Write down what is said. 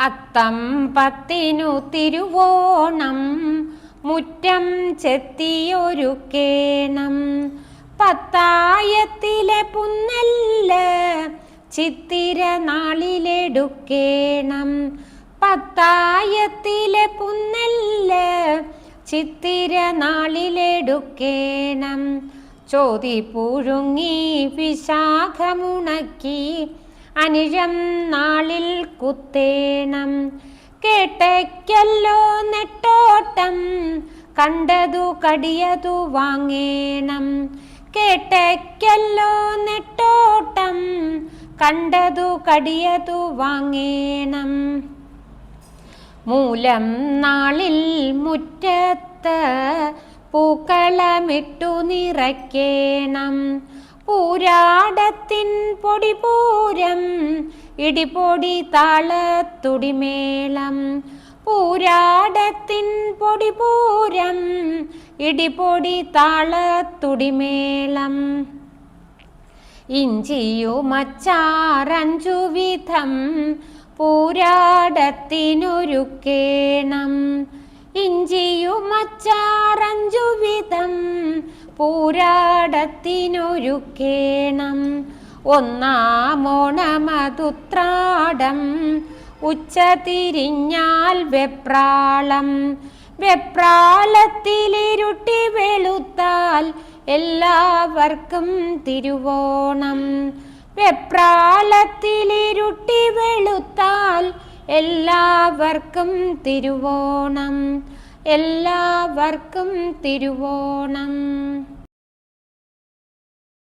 അത്തം പത്തിനു തിരുവോണം മുറ്റം ചെത്തിയൊരു കേണം പത്തായത്തിലെ പുന്നല്ല ചിത്തിര നാളിലെടുക്കേണം. പത്തായത്തിലെ പുന്നല്ല ചിത്തിര നാളിലെടുക്കേണം. ചോതി പുഴുങ്ങി വിശാഖമുണക്കി അനിഴം നാളിൽ കുത്തേണം. കേട്ടയ്ക്കല്ലോ നെട്ടോട്ടം കണ്ടതു കടിയതു വാങ്ങേണം. കേട്ടയ്ക്കല്ലോ നെട്ടോട്ടം കണ്ടതു കടിയതു വാങ്ങേണം. മൂലം നാളിൽ മുറ്റത്ത് പൂക്കളമിട്ടു നിറയ്ക്കേണം. പൂരാടത്തിൻ പൊടിപൂരം ഇടിപൊടി താളത്തുടിമേളം. പൂരാടത്തിൻ പൊടിപൂരം ഇടിപൊടി താളത്തുടിമേളം. ഇഞ്ചിയുമച്ചാറഞ്ചു വിധം പൂരാടത്തിനൊരുക്കേണം ഇഞ്ചിയുമച്ചാറഞ്ചു വിധം പൂരാടത്തിനൊരുക്കേണം. ഒന്നാമോണമതുത്രാടം ഉച്ച തിരിഞ്ഞാൽ വെപ്രാളം. വെപ്രാളത്തിലിരുട്ടി വെളുത്താൽ എല്ലാവർക്കും തിരുവോണം. വെപ്രാളത്തിലിരുട്ടി വെളുത്താൽ എല്ലാവർക്കും തിരുവോണം. എല്ലാവർക്കും തിരുവോണം.